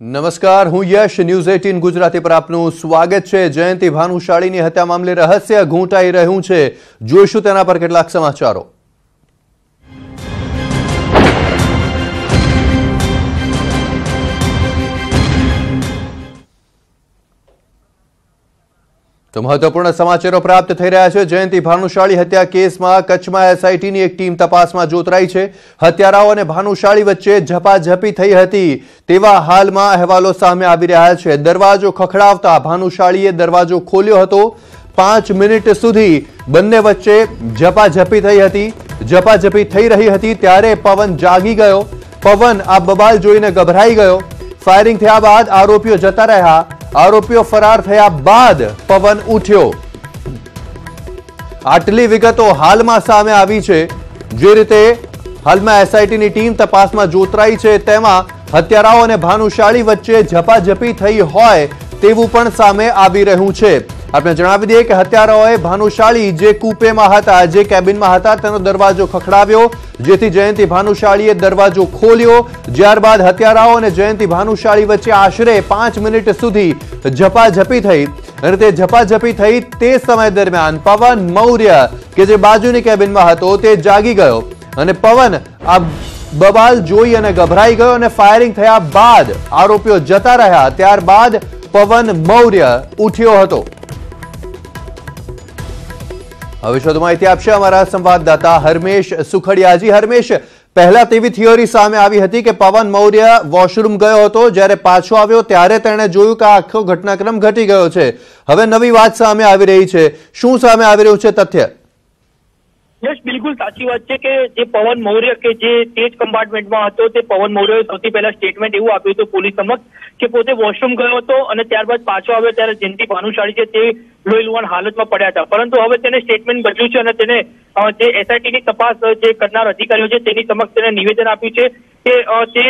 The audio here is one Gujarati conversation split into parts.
નમસ્કાર, હું યશ ન્યૂઝ એટીન ગુજરાતી પર આપનું સ્વાગત છે. જયંતિ ભાનુશાળીની હત્યા મામલે રહસ્ય ઘૂંટાઈ રહ્યું છે. જોઈશું તેના પર કેટલાક સમાચારો. તો મહત્વપૂર્ણ સમાચારો પ્રાપ્ત થઈ રહ્યા છે. જયંતિ ભાનુશાળી હત્યા કેસમાં કચ્છમાં એસઆઈટીની એક ટીમ તપાસમાં જોતરાઈ છે. હત્યારાઓ અને ભાનુશાળી વચ્ચે ઝપાઝપી થઈ હતી. તેવા હાલમાં અહેવાલો સામે આવી રહ્યા છે. દરવાજો ખખડાવતા ભાનુશાળીએ દરવાજો ખોલ્યો હતો. પાંચ મિનિટ સુધી બંને વચ્ચે ઝપાઝપી થઈ હતી. ઝપાઝપી થઈ રહી હતી ત્યારે પવન જાગી ગયો. પવન આ બબાલ જોઈને ગભરાઈ ગયો. ફાયરિંગ થયા બાદ આરોપીઓ જતા રહ્યા. આરોપીઓ ફરાર થયા બાદ પવન ઉઠ્યો. આટલી વિગતો હાલમાં સામે આવી છે. જે રીતે હાલમાં એસઆઈટીની ટીમ તપાસમાં જોતરાઈ છે, તેમાં હત્યારાઓ અને ભાનુશાળી વચ્ચે ઝપાઝપી થઈ હોય તેવું પણ સામે આવી રહ્યું છે. આપણે જણાવી દઈએ કે હત્યારાઓએ ભાનુશાળી જે કૂપેમાં હતા, જે કેબિનમાં હતા, તેનો દરવાજો ખખડાવ્યો. જેથી જયંતિ ભાનુશાળીએ દરવાજો ખોલ્યો. ત્યારબાદ હત્યારાઓ અને જયંતિ ભાનુશાળી વચ્ચે આશરે પાંચ મિનિટ સુધી ઝપાઝપી થઈ. અને તે ઝપાઝપી થઈ તે સમય દરમિયાન પવન મૌર્ય કે જે બાજુની કેબિનમાં હતો તે જાગી ગયો. અને પવન આ બબાલ જોઈ અને ગભરાઈ ગયો અને ફાયરિંગ થયા બાદ આરોપીઓ જતા રહ્યા. ત્યારબાદ પવન મૌર્ય ઉઠ્યો હતો. હવે શોધ માહિતી આપશે અમારા સંવાદદાતા હરમેશ સુખડિયાજી. હરમેશ, પહેલા તેવી થિયોરી સામે આવી હતી કે પવન મૌર્ય વોશરૂમ ગયો હતો, જ્યારે પાછો આવ્યો ત્યારે તેણે જોયું કે આખો ઘટનાક્રમ ઘટી ગયો છે. હવે નવી વાત સામે આવી રહી છે. શું સામે આવી રહ્યું છે તથ્ય? યશ બિલકુલ સાચી વાત છે કે જે પવન મૌર્ય કે જે તેજ કમ્પાર્ટમેન્ટમાં હતો, તે પવન મૌર્યએ સૌથી પહેલા સ્ટેટમેન્ટ એવું આપ્યું હતું પોલીસ સમક્ષ કે પોતે વોશરૂમ ગયો હતો અને ત્યારબાદ પાછો આવ્યો ત્યારે જયંતિ ભાનુશાળી છે તે લોહી લુહાણ હાલતમાં પડ્યા હતા. પરંતુ હવે તેને સ્ટેટમેન્ટ બદલ્યું છે અને તેને જે એસઆઈટીની તપાસ જે કરનાર અધિકારીઓ છે, તેની સમક્ષ તેને નિવેદન આપ્યું છે કે તે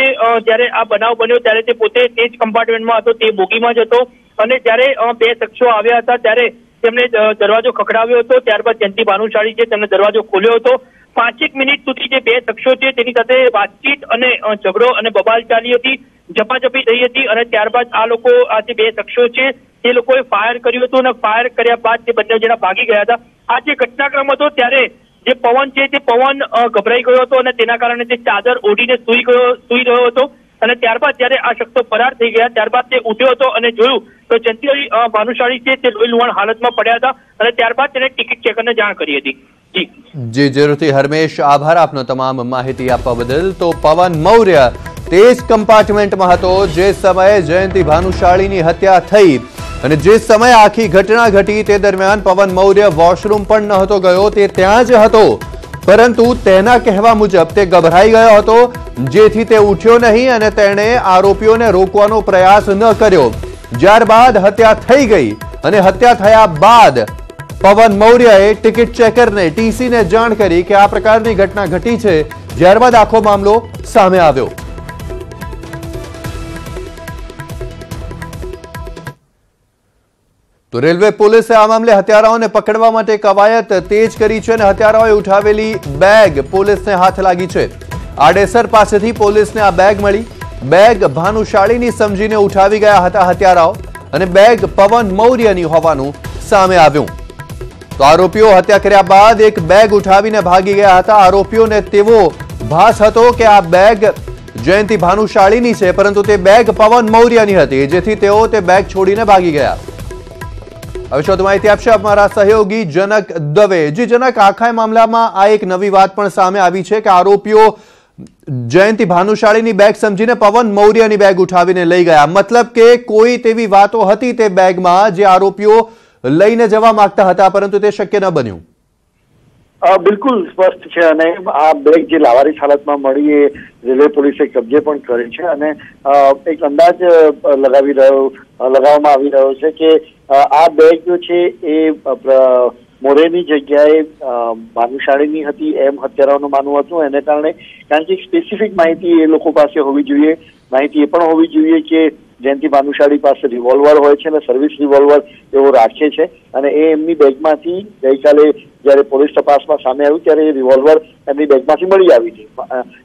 જ્યારે આ બનાવ બન્યો ત્યારે તે પોતે તે જ કમ્પાર્ટમેન્ટમાં હતો, તે બોગીમાં જ હતો. અને જ્યારે બે શખ્સો આવ્યા હતા ત્યારે તેમણે દરવાજો ખખડાવ્યો હતો. ત્યારબાદ જયંતિ ભાનુશાળી છે, તેમણે દરવાજો ખોલ્યો હતો. પાંચેક મિનિટ સુધી જે બે શખ્સો છે, તેની સાથે વાતચીત અને ઝઘડો અને બબાલ ચાલી હતી, ઝપાઝપી થઈ હતી અને ત્યારબાદ આ લોકો, આ જે બે શખ્સો છે, તે લોકોએ ફાયર કર્યું હતું અને ફાયર કર્યા બાદ તે બંને જણા ભાગી ગયા હતા. આ જે ઘટનાક્રમ હતો, ત્યારે જે પવન છે, તે પવન ગભરાઈ ગયો હતો અને તેના કારણે તે ચાદર ઓઢીને સુઈ ગયો, સુઈ રહ્યો હતો. અને ત્યારબાદ જ્યારે આ શખ્સો ફરાર થઈ ગયા, ત્યારબાદ તે ઉઠ્યો હતો અને જોયું તો જંતી ભાનુશાળી છે, તે લોહી લુહાણ હાલતમાં પડ્યા હતા અને ત્યારબાદ તેને ટિકિટ ચેકરને જાણ કરી હતી. જી જી જરૂરથી, હરમેશ, આભાર આપનો તમામ માહિતી આપવા બદલ. તો પવન મૌર્ય તે જ કમ્પાર્ટમેન્ટમાં હતો. જે સમયે જયંતિ ભાનુશાળીની હત્યા થઈ અને જે સમયે આખી ઘટના ઘટી તે દરમિયાન પવન મૌર્ય વોશરૂમ પણ નહોતો ગયો, તે ત્યાં જ હતો. પરંતુ તેના કહેવા મુજબ તે ગભરાઈ ગયો હતો. જેથી તે ઉઠ્યો નહીં અને તેણે આરોપીઓને રોકવાનો પ્રયાસ ન કર્યો. ત્યારબાદ હત્યા થઈ ગઈ અને હત્યા થયા બાદ પવન મૌર્યએ ટિકિટ ચેકરને, ટીસીને જાણ કરી કે આ પ્રકારની ઘટના ઘટી છે, ત્યારબાદ આખો મામલો સામે આવ્યો. તો રેલવે પોલીસે આ મામલે હત્યારાઓને પકડવા માટે કવાયત તેજ કરી છે અને હત્યારાઓએ ઉઠાવેલી બેગ પોલીસને હાથ લાગી છે. આડેસર પાસેથી પોલીસને આ બેગ મળી. બેગ ભાનુશાળીની સમજીને ઉઠાવી ગયા હતા હત્યારાઓ અને બેગ પવન મૌર્યની હોવાનું સામે આવ્યું. તો આરોપીઓ હત્યા કર્યા બાદ એક બેગ ઉઠાવીને ભાગી ગયા હતા. આરોપીઓને તેવો ભાસ હતો કે આ બેગ જયંતિ ભાનુશાળીની છે, પરંતુ તે બેગ પવન મૌર્યની હતી, જેથી તેઓ તે બેગ છોડીને ભાગી ગયા. હવે શોધ માહિતી આપશે અમારા સહયોગી જનક દવે? જી જનક, આખા મામલામાં આ એક નવી વાત પણ સામે આવી છે કે આરોપીઓ જયંતિ ભાનુશાળીની બેગ સમજીને પવન મૌર્યની બેગ ઉઠાવીને લઈ ગયા. મતલબ કે કોઈ તેવી વાતો હતી તે બેગમાં જે આરોપીઓ લઈને જવા માંગતા હતા, પરંતુ તે શક્ય ન બન્યું. બિલકુલ સ્પષ્ટ છે અને આ બેગ જે લાવારીસ હાલતમાં મળી એ રેલવે પોલીસે કબજે પણ કરી છે અને એક અંદાજ લગાવી રહ્યો લગાવવામાં આવી રહ્યો છે કે આ બેગ જો છે એ મોરેની જગ્યાએ ભાનુશાળીની હતી એમ હત્યારાઓનું માનવું હતું. એને કારણે કારણ કે સ્પેસિફિક માહિતી એ લોકો પાસે હોવી જોઈએ. માહિતી એ પણ હોવી જોઈએ કે જયંતિ ભાનુશાળી પાસે રિવોલ્વર હોય છે અને સર્વિસ રિવોલ્વર એવો રાખે છે અને એ એમની બેગમાંથી ગઈકાલે જ્યારે પોલીસ તપાસમાં સામે આવ્યું ત્યારે એ રિવોલ્વર એમની બેગમાંથી મળી આવી હતી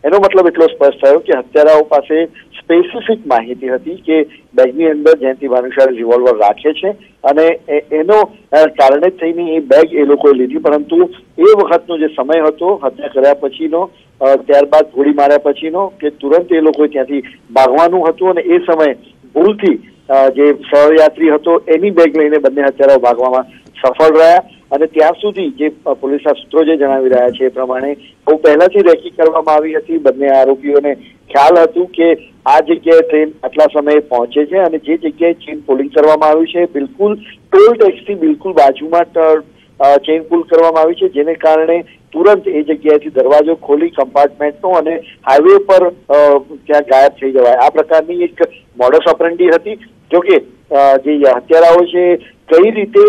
એનો મતલબ એટલો સ્પષ્ટ થયો કે હત્યારાઓ પાસે સ્પેસિફિક માહિતી હતી કે બેગની અંદર જયંતિ ભાનુશાળી રિવોલ્વર રાખે છે અને એનો કારણે થઈને એ બેગ એ લોકોએ લીધી પરંતુ એ વખતનો જે સમય હતો, હત્યા કર્યા પછીનો ત્યારબાદ ગોળી માર્યા પછીનો કે તુરંત એ લોકો ત્યાંથી ભાગવાનું હતું અને એ સમયે ભૂલથી જે સહયાત્રી હતો એની બેગ લઈને બંને હત્યારાઓ ભાગવામાં સફળ રહ્યા અને ત્યાં સુધી જે પોલીસના સૂત્રો જે જણાવી રહ્યા છે એ પ્રમાણે બહુ પહેલાથી રેકી કરવામાં આવી હતી. બંને આરોપીઓને ખ્યાલ હતું કે આ જગ્યાએ ટ્રેન આટલા સમયે પહોંચે છે અને જે જગ્યાએ ચેન પુલિંગ કરવામાં આવ્યું છે બિલકુલ ટોલ ટેક્સથી બિલકુલ બાજુમાં ચેન પુલ કરવામાં આવી છે, જેને કારણે તુરંત એ જગ્યાએથી દરવાજો ખોલી કમ્પાર્ટમેન્ટનો અને હાઈવે પર ત્યાં ગાયબ થઈ જવાય. આ પ્રકારની એક મોડસ ઓપરેન્ડી હતી. જોકે જે હત્યારાઓ છે, કઈ રીતે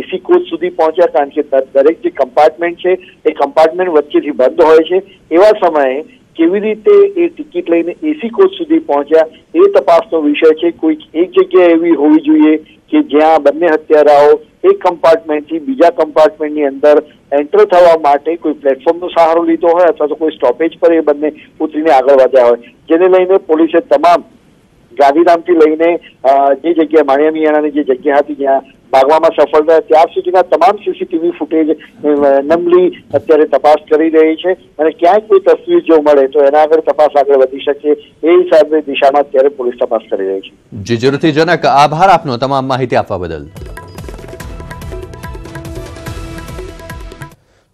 એસી કોચ સુધી પહોંચ્યા? કારણ કે દરેક જે કમ્પાર્ટમેન્ટ છે, એ કમ્પાર્ટમેન્ટ વચ્ચેથી બંધ હોય છે. એવા સમયે કેવી રીતે એ ટિકિટ લઈને એસી કોચ સુધી પહોંચ્યા, એ તપાસનો વિષય છે. કોઈક એક જગ્યા એવી હોવી જોઈએ કે જ્યાં બંને હત્યારાઓ એક કમ્પાર્ટમેન્ટથી બીજા કમ્પાર્ટમેન્ટની અંદર એન્ટર થવા માટે કોઈ પ્લેટફોર્મનો સહારો લીધો હોય અથવા તો કોઈ સ્ટોપેજ પર એ બંને ઉતરીને આગળ વધ્યા હોય. જેને લઈને પોલીસે તમામ ગાંધીધામથી લઈને જે જગ્યા માણિયા મિયાણાની જે જગ્યા હતી, જ્યાં ભાગવામાં સફળ રહ્યા. ત્યાર સુધીના તમામ સીસીટીવી ફૂટેજ નમલી અત્યારે તપાસ કરી રહી છે અને ક્યાંય કોઈ તસવીર જો મળે તો એના આગળ તપાસ આગળ વધી શકે એ હિસાબે દિશામાં અત્યારે પોલીસ તપાસ કરી રહી છે. જી, જરૂરથી. જનક, આભાર આપનો તમામ માહિતી આપવા બદલ.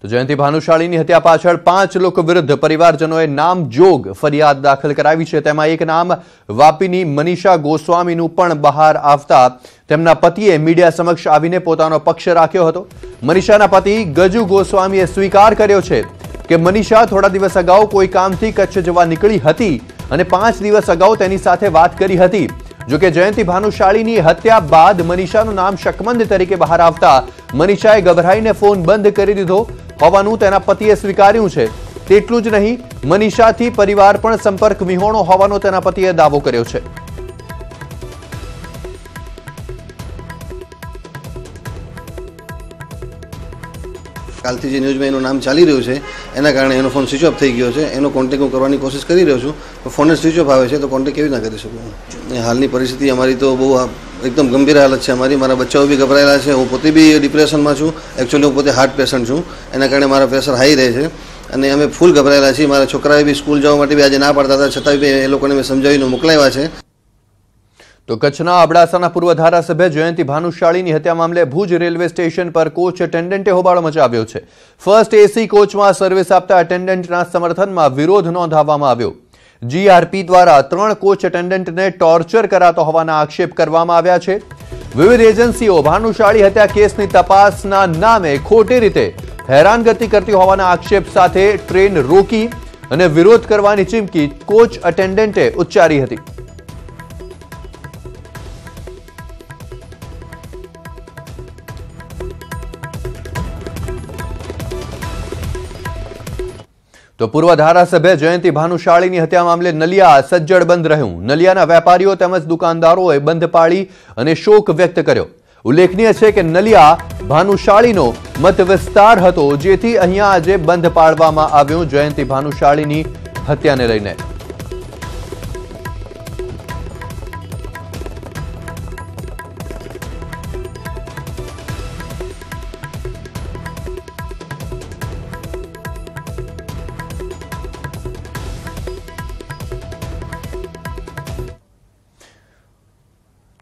તો જયંતિ ભાનુશાળીની હત્યા પાછળ પાંચ લોકો વિરુદ્ધ પરિવારજનોએ નામજોગ ફરિયાદ દાખલ કરાવી છે. તેમાં એક નામ વાપીની મનીષા ગોસ્વામીનું પણ બહાર આવતા તેમના પતિએ મીડિયા સમક્ષ આવીને પોતાનો પક્ષ રાખ્યો હતો. મનીષાના પતિ ગજુ ગોસ્વામીએ સ્વીકાર કર્યો છે કે મનીષા થોડા દિવસ અગાઉ કોઈ કામથી કચ્છ જવા નીકળી હતી અને પાંચ દિવસ અગાઉ તેની સાથે વાત કરી હતી. જોકે જયંતિ ભાનુશાળીની હત્યા બાદ મનીષાનું નામ શકમંદ તરીકે બહાર આવતા મનીષાએ ગભરાઈને ફોન બંધ કરી દીધો. હોવાનું તેના પતિએ સ્વીકાર્યું છે. તેટલું જ નહીં, મનીષાથી પરિવાર પણ સંપર્ક વિહોણો હોવાનો તેના પતિએ દાવો કર્યો છે. કાલથી જે ન્યૂઝમાં એનું નામ ચાલી રહ્યું છે, એના કારણે એનો ફોન સ્વિચ ઓફ થઈ ગયો છે, એનો કોન્ટેક્ટ હું કરવાની કોશિશ કરી રહ્યો છું પણ ફોન સ્વિચ ઓફ આવે છે, તો કોન્ટેક્ટ કેવી રીતના કરી શકું હાલની પરિસ્થિતિ અમારી તો બહુ એકદમ ગંભીર હાલત છે અમારી, મારા બચ્ચાઓ બી ગભરાયેલા છે, હું પોતે બી ડિપ્રેશનમાં છું એકચ્યુઅલી હું પોતે હાર્ટ પેશન્ટ છું, એના કારણે મારા પ્રેશર હાઈ રહે છે, અને અમે ફૂલ ગભરાયેલા છીએ, મારા છોકરાએ બી સ્કૂલ જવા માટે બી આજે ના પાડતા હતા છતાં બી એ લોકોને મેં સમજાવીને મોકલાવ્યા છે તો કચ્છના અબડાસાના પૂર્વ ધારાસભ્ય જયંતિ ભાનુશાળીની હત્યા મામલે ભુજ રેલવે સ્ટેશન પર કોચ એટેન્ડન્ટે હોબાળો મચાવ્યો છે. ફર્સ્ટ એસી કોચમાં સર્વિસ આપતા એટેન્ડન્ટના સમર્થનમાં વિરોધ નોંધાવવામાં આવ્યો. જીઆરપી દ્વારા ત્રણ કોચ એટેન્ડન્ટને ટોર્ચર કરાતો હોવાના આક્ષેપ કરવામાં આવ્યા છે. વિવિધ એજન્સીઓ ભાનુશાળી હત્યા કેસની તપાસના નામે ખોટી રીતે હેરાનગતિ કરતી હોવાના આક્ષેપ સાથે ટ્રેન રોકી અને વિરોધ કરવાની ચીમકી કોચ અટેન્ડન્ટે ઉચ્ચારી હતી. તો પૂર્વ ધારાસભ્ય જયંતિ ભાનુશાળીની હત્યા મામલે નલિયા સજ્જડ બંધ રહ્યું. નલિયાના વેપારીઓ તેમજ દુકાનદારોએ બંધ પાળી અને શોક વ્યક્ત કર્યો. ઉલ્લેખનીય છે કે નલિયા ભાનુશાળીનો મત વિસ્તાર હતો, જેથી અહીંયા આજે બંધ પાડવામાં આવ્યું જયંતિ ભાનુશાળીની હત્યાને લઈને.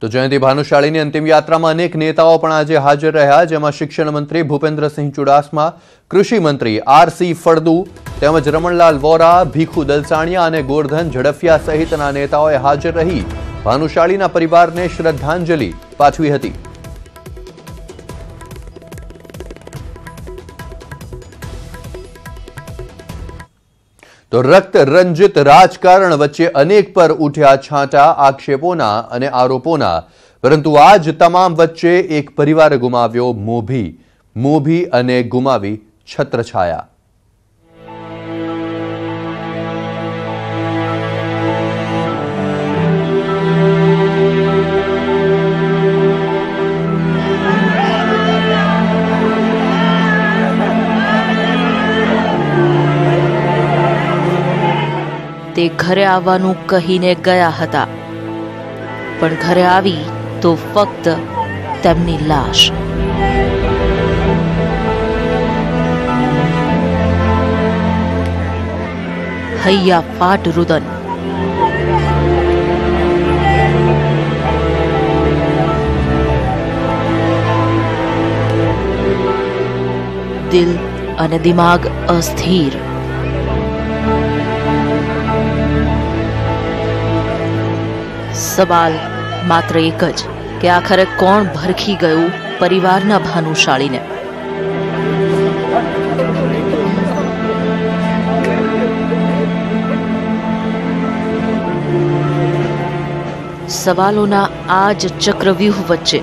તો જયંતિ ભાનુશાળીની અંતિમ યાત્રામાં અનેક નેતાઓ પણ આજે હાજર રહ્યા, જેમાં શિક્ષણ મંત્રી ભૂપેન્દ્રસિંહ ચુડાસમા, કૃષિ મંત્રી આરસી ફળદુ, તેમજ રમણલાલ વોરા, ભીખુ દલસાણિયા અને ગોરધન ઝડફિયા સહિતના નેતાઓએ હાજર રહી. ભાનુશાળીના પરિવારને શ્રદ્ધાંજલિ પાઠવી હતી. તો રક્ત રંજિત રાજકારણ વચ્ચે અનેક પર ઉઠ્યા છાંટા, આક્ષેપોના અને આરોપોના. પરંતુ આજ તમામ વચ્ચે એક પરિવારે ગુમાવ્યો મોભી. મોભી અને ગુમાવી છત્રછાયા. તે ઘરે આવવાનું કહીને ગયા હતા. પણ ઘરે આવી તો ફક્ત તેમની લાશ. હૈયા ફાટ રુદન. દિલ અને દિમાગ અસ્થિર. સવાલ માત્ર એક જ કે આખરે કોણ ભરખી ગયું પરિવારના ભાનુશાળીને? સવાલોના આ જ ચક્રવ્યૂહ વચ્ચે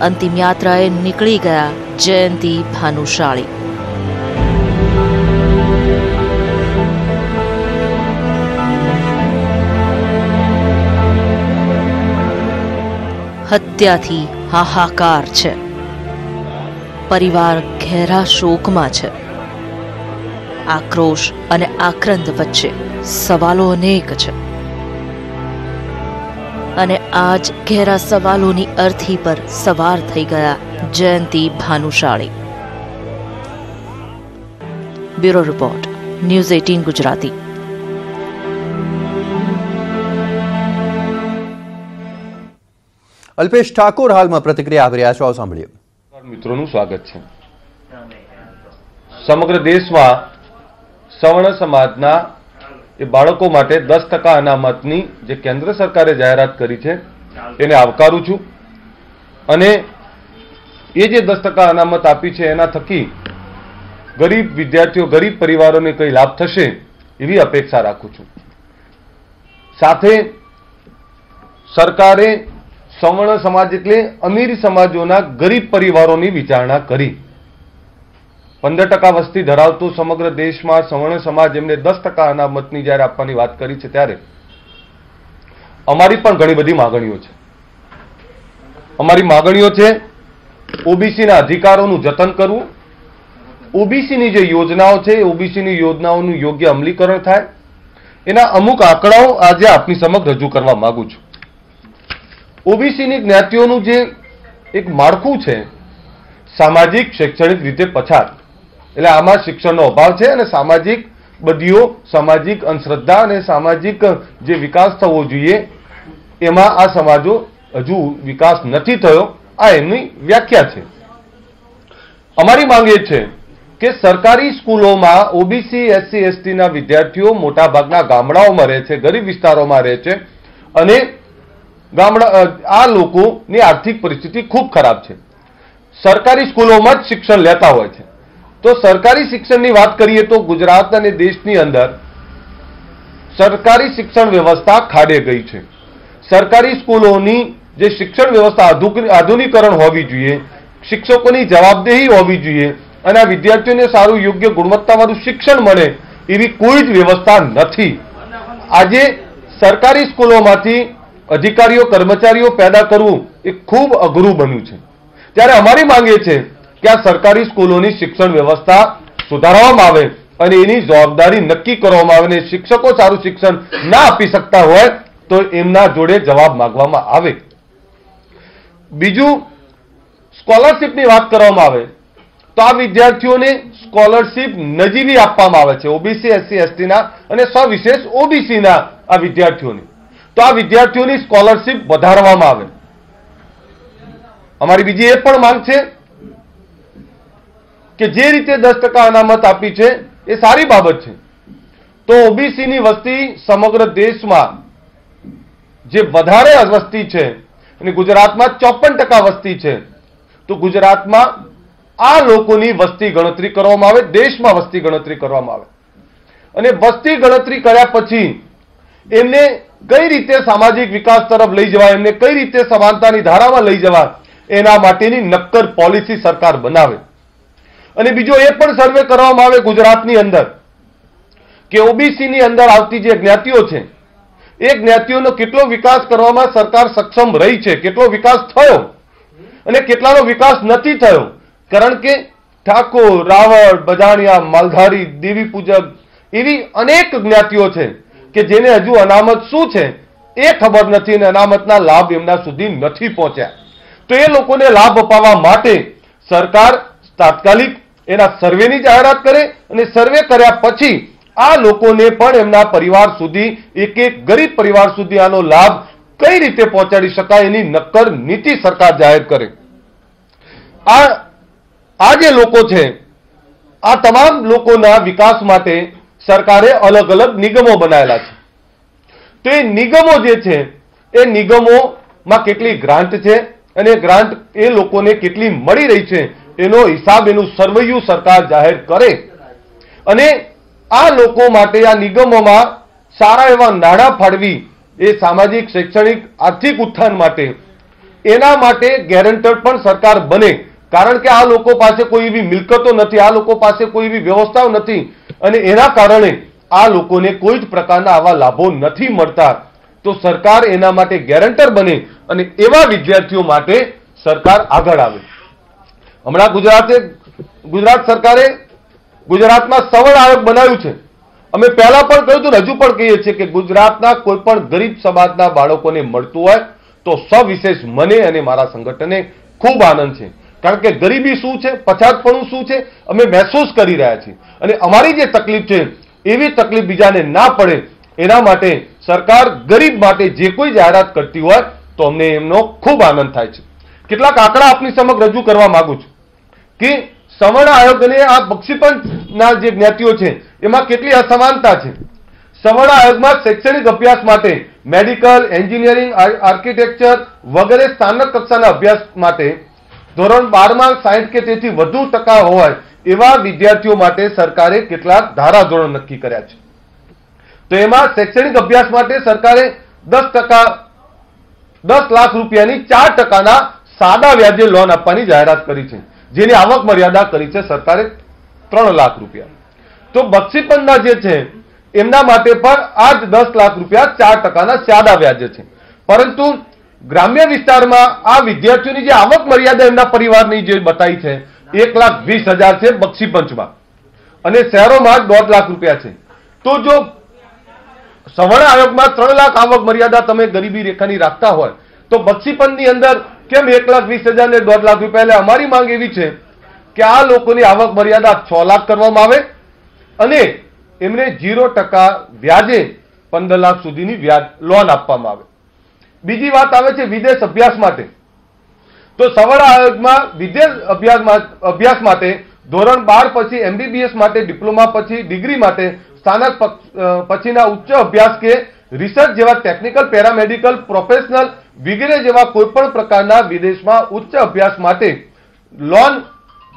અંતિમ યાત્રાએ નીકળી ગયા જયંતી ભાનુશાળી. હત્યાથી હાહાકાર છે. પરિવાર ઘેરા શોકમાં છે. આક્રોશ અને આક્રંદ વચ્ચે સવાલો અનેક છે. અને આ જ ઘેરા સવાલોની અર્થી પર સવાર થઈ ગયા Jayanti Bhanushali. Bureau report, news eighteen Gujarati. Alpesh Thakor હાલમાં પ્રતિક્રિયા આપી રહ્યા છો. આવો સાંભળીએ. મિત્રોનું સ્વાગત છે. સમગ્ર દેશમાં સવર્ણ સમાજના એ બાળકો માટે દસ ટકા અનામતની જે કેન્દ્ર સરકારે જાહેરાત કરી છે, એને આવકારું છું. અને એ જે દસ ટકા અનામત આપી છે, એના થકી ગરીબ વિદ્યાર્થીઓ, ગરીબ પરિવારોને કઈ લાભ થશે એવી અપેક્ષા રાખું છું. સાથે સરકારે સવર્ણ સમાજ એટલે અમીર સમાજોના ગરીબ પરિવારોની વિચારણા કરી. પંદર ટકા વસ્તી ધરાવતો સમગ્ર દેશમાં સવર્ણ સમાજ એમને દસ ટકા અનામતની જ્યારે આપવાની વાત કરી છે ત્યારે અમારી પણ ઘણી બધી માગણીઓ છે. અમારી માગણીઓ છે ઓબીસીના અધિકારોનું જતન કરવું. ઓબીસીની જે યોજનાઓ છે ઓબીસીની યોજનાઓનું યોગ્ય અમલીકરણ થાય. એના અમુક આંકડાઓ આજે આપની સમક્ષ રજૂ કરવા માંગુ છું. ઓબીસીની જ્ઞાતિઓનું જે એક માળખું છે, સામાજિક, શૈક્ષણિક રીતે પછાત. એટલે આમાં શિક્ષણનો અભાવ છે અને સામાજિક બદીઓ, સામાજિક અંધશ્રદ્ધા અને સામાજિક જે વિકાસ થવો જોઈએ, એમાં આ સમાજો હજુ વિકાસ નથી થયો, આ એમની વ્યાખ્યા છે. અમારી માંગ એ છે કે સરકારી સ્કૂલોમાં ઓબીસી, એસસી, એસટીના વિદ્યાર્થીઓ મોટાભાગના ગામડાઓમાં રહે છે, ગરીબ વિસ્તારોમાં રહે છે અને ગામડા આ લોકોની આર્થિક પરિસ્થિતિ ખૂબ ખરાબ છે. સરકારી સ્કૂલોમાં જ શિક્ષણ લેતા હોય છે. તો સરકારી શિક્ષણની વાત કરીએ તો ગુજરાત અને દેશની અંદર સરકારી શિક્ષણ વ્યવસ્થા ખાડે ગઈ છે. સરકારી સ્કૂલોની જે શિક્ષણ વ્યવસ્થા આધુનિકરણ હોવી જોઈએ, શિક્ષકોની જવાબદેહી હોવી જોઈએ અને આ વિદ્યાર્થીઓને સારું યોગ્ય ગુણવત્તાવાળું શિક્ષણ મળે એવી કોઈ જ વ્યવસ્થા નથી. આજે સરકારી સ્કૂલોમાંથી અધિકારીઓ, કર્મચારીઓ પેદા કરવું એ ખૂબ અઘરું બન્યું છે. ત્યારે અમારી માંગ છે કે આ સરકારી સ્કૂલોની શિક્ષણ વ્યવસ્થા સુધારવામાં આવે અને એની જવાબદારી નક્કી કરવામાં આવે અને શિક્ષકો સારું શિક્ષણ ના આપી શકતા હોય તો એમના જોડે જવાબ માંગવામાં આવે. બીજું, સ્કોલરશીપની વાત કરવામાં આવે તો આ વિદ્યાર્થીઓને સ્કોલરશીપ નજીવી આપવામાં આવે છે, ઓબીસી, એસસી, એસટીના અને સવિશેષ ઓબીસીના આ વિદ્યાર્થીઓને. તો આ વિદ્યાર્થીઓની સ્કોલરશીપ વધારવામાં આવે. અમારી બીજી એ પણ માંગ છે કે જે રીતે દસ ટકા અનામત આપી છે, એ સારી બાબત છે. તો ઓબીસીની વસ્તી સમગ્ર દેશમાં જે વધારે વસ્તી છે અને ગુજરાતમાં ચોપન ટકા વસ્તી છે, તો ગુજરાતમાં આ લોકોની વસ્તી ગણતરી કરવામાં આવે, દેશમાં વસ્તી ગણતરી કરવામાં આવે. અને વસ્તી ગણતરી કર્યા પછી એમને કઈ રીતે સામાજિક વિકાસ તરફ લઈ જવાય, એમને કઈ રીતે સમાનતાની ધારામાં લઈ જવાય, એના માટેની નક્કર પોલિસી સરકાર બનાવે. અને બીજો એ પણ સર્વે કરવામાં આવે ગુજરાતની અંદર કે ઓબીસીની અંદર આવતી જે જ્ઞાતિઓ છે, એ જ્ઞાતિઓનો કેટલો વિકાસ કરવામાં સરકાર સક્ષમ રહી છે, કેટલો વિકાસ થયો અને કેટલાનો વિકાસ નથી થયો. કારણ કે ઠાકોર, રાવળ, બજાણિયા, માલધારી, દેવી પૂજક એવી અનેક જ્ઞાતિઓ છે કે જેને હજુ અનામત શું છે એ ખબર નથી અને અનામતના લાભ એમના સુધી નથી પહોંચ્યા. તો એ લોકોને લાભ અપાવવા માટે સરકાર તાત્કાલિક એના સર્વેની જાહેરાત કરે અને સર્વે કર્યા પછી આ લોકોને પણ એમના પરિવાર સુધી, એક એક ગરીબ પરિવાર સુધી આનો લાભ કઈ રીતે પહોંચાડી શકાય એની નક્કર નીતિ સરકાર જાહેર કરે. આ આ જે લોકો છે, આ તમામ લોકોના વિકાસ માટે સરકારે અલગ અલગ નિગમો બનાવેલા છે. તો એ નિગમો જે છે, એ નિગમોમાં કેટલી ગ્રાન્ટ છે અને ગ્રાન્ટ એ લોકોને કેટલી મળી રહી છે, એનો હિસાબ, એનું સર્વૈયું સરકાર જાહેર કરે. અને આ લોકો માટે આ નિગમોમાં સારા એવા નાણાં ફાળવી એ સામાજિક, શૈક્ષણિક, આર્થિક ઉત્થાન માટે. એના માટે ગેરંટર પણ સરકાર બને. કારણ કે આ લોકો પાસે કોઈ એવી મિલકતો નથી, આ લોકો પાસે કોઈ એવી વ્યવસ્થાઓ નથી. અને એના કારણે આ લોકોને કોઈ જ પ્રકારના આવા લાભો નથી મળતા. તો સરકાર એના માટે ગેરંટર બને અને એવા વિદ્યાર્થીઓ માટે સરકાર આગળ આવે. હમણાં ગુજરાતે, ગુજરાત સરકારે ગુજરાતમાં સવર્ણ આયોગ બનાવ્યું છે. અમે પહેલા પણ કહ્યું હતું, હજુ પણ કહીએ છીએ કે ગુજરાતના કોઈ પણ ગરીબ સમાજના બાળકોને મળતું હોય તો સવિશેષ મને અને મારા સંગઠને ખૂબ આનંદ છે. કારણ કે ગરીબી શું છે? પછાતપણું શું છે? અમે મહેસૂસ કરી રહ્યા છીએ. અને અમારી જે તકલીફ છે, એવી તકલીફ બીજાને ના પડે, એના માટે સરકાર ગરીબ માટે જે કોઈ જાહેરાત કરતી હોય, તો અમને એમનો ખૂબ આનંદ થાય છે. કેટલાક આંકડા આપની સમક્ષ રજૂ કરવા માંગુ છું કે સવર્ણ આયોગ અને આ બક્ષીપંચના જે જ્ઞાતિઓ છે, એમાં કેટલી અસમાનતા છે? સવર્ણ આયોગમાં શૈક્ષણિક અભ્યાસ માટે મેડિકલ, એન્જિનિયરિંગ આર- આર્કિટેક્ચર વગેરે સ્થાનક કક્ષાના અભ્યાસ માટે ધોરણ બારમાં સાહીઠ કે તેથી વધુ ટકા હોય એવા વિદ્યાર્થીઓ માટે સરકારે કેટલાક ધારાધોરણ નક્કી કર્યા છે. તો એમાં શૈક્ષણિક અભ્યાસ માટે સરકારે દસ ટકા, દસ લાખ રૂપિયાની ચાર ટકાના સાદા વ્યાજે લોન આપવાની જાહેરાત કરી છે. જેની આવક મર્યાદા કરી છે સરકારે ત્રણ લાખ રૂપિયા. તો બક્ષીપંચના જે છે, એમના માટે પણ આ જ દસ લાખ રૂપિયા ચાર ટકાના સાદા વ્યાજે છે. પરંતુ ગ્રામ્ય વિસ્તારમાં આ વિદ્યાર્થીઓની જે આવક મર્યાદા એમના પરિવારની જે બતાવી છે, એક લાખ વીસ હજાર છે બક્ષીપંચમાં અને શહેરોમાં દોઢ લાખ રૂપિયા છે. તો જો સવર્ણ આયોગમાં ત્રણ લાખ આવક મર્યાદા તમે ગરીબી રેખાની રાખતા હોય, તો બક્ષીપંચની અંદર કેમ એક લાખ વીસ હજાર ને દોઢ લાખ રૂપિયા? એટલે અમારી માંગ એવી છે કે આ લોકોની આવક મર્યાદા છ લાખ કરવામાં આવે અને એમને જીરો ટકા વ્યાજે પંદર લાખ સુધીની વ્યાજ, લોન આપવામાં આવે. બીજી વાત આવે છે વિદેશ અભ્યાસ માટે. તો સવર્ણ આયોગમાં વિદેશ અભ્યાસ અભ્યાસ માટે ધોરણ બાર પછી એમબીબીએસ માટે, ડિપ્લોમા પછી ડિગ્રી માટે, સ્થાનક પછીના ઉચ્ચ અભ્યાસ કે રિસર્ચ જેવા ટેકનિકલ, પેરામેડિકલ, પ્રોફેશનલ વગેરે જેવા કોઈપણ પ્રકારના વિદેશમાં ઉચ્ચ અભ્યાસ માટે લોન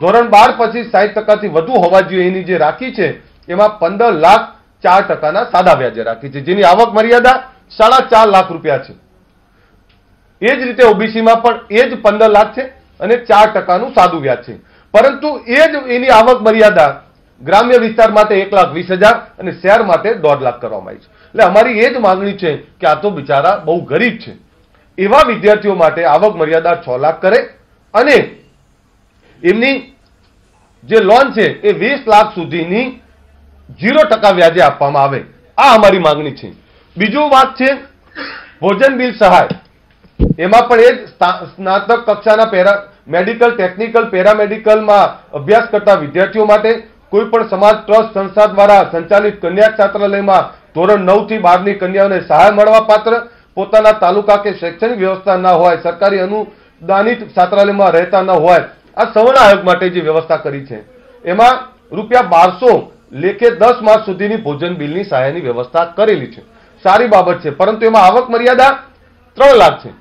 ધોરણ બાર પછી સાહીઠ ટકાથી વધુ હોવા જોઈએ. એની જે રાખી છે, એમાં પંદર લાખ ચાર ટકાના સાદા વ્યાજે રાખી છે. જેની આવક મર્યાદા સાડા ચાર લાખ રૂપિયા છે. એ જ રીતે ઓબીસીમાં પણ એ જ પંદર લાખ છે અને ચાર ટકાનું સાદું વ્યાજ છે. પરંતુ એ જ એની આવક મર્યાદા ગ્રામ્ય વિસ્તાર માટે એક લાખ વીસ હજાર અને શહેર માટે દોઢ લાખ કરવામાં આવી છે. એટલે અમારી એ જ માંગણી છે કે આ તો બિચારા બહુ ગરીબ છે. એવા વિદ્યાર્થીઓ માટે આવક મર્યાદા છ લાખ કરે અને એમની જે લોન છે એ વીસ લાખ સુધીની જીરો ટકા વ્યાજે આપવામાં આવે. આ અમારી માંગણી છે. બીજું વાત છે ભોજન બિલ સહાય. એમાં પણ એ સ્નાતક કક્ષાના પેરા મેડિકલ ટેકનિકલ પેરામેડિકલમાં અભ્યાસ કરતા વિદ્યાર્થીઓ માટે કોઈ પણ સમાજ ટ્રસ્ટ સંસ્થા દ્વારા સંચાલિત કન્યા છાત્રાલયમાં ધોરણ નવથી બારની કન્યાઓને સહાય મળવા પાત્ર પોતાના તાલુકા કે શૈક્ષણિક વ્યવસ્થા ના હોય, સરકારી અનુદાનિત છાત્રાલયમાં રહેતા ન હોય, આ સવર્ણ આયોગ માટે જે વ્યવસ્થા કરી છે. એમાં રૂપિયા બારસો લેખે દસ માસ સુધીની ભોજન બિલની સહાયની વ્યવસ્થા કરેલી છે. સારી બાબત છે, પરંતુ એમાં આવક મર્યાદા ત્રણ લાખ છે.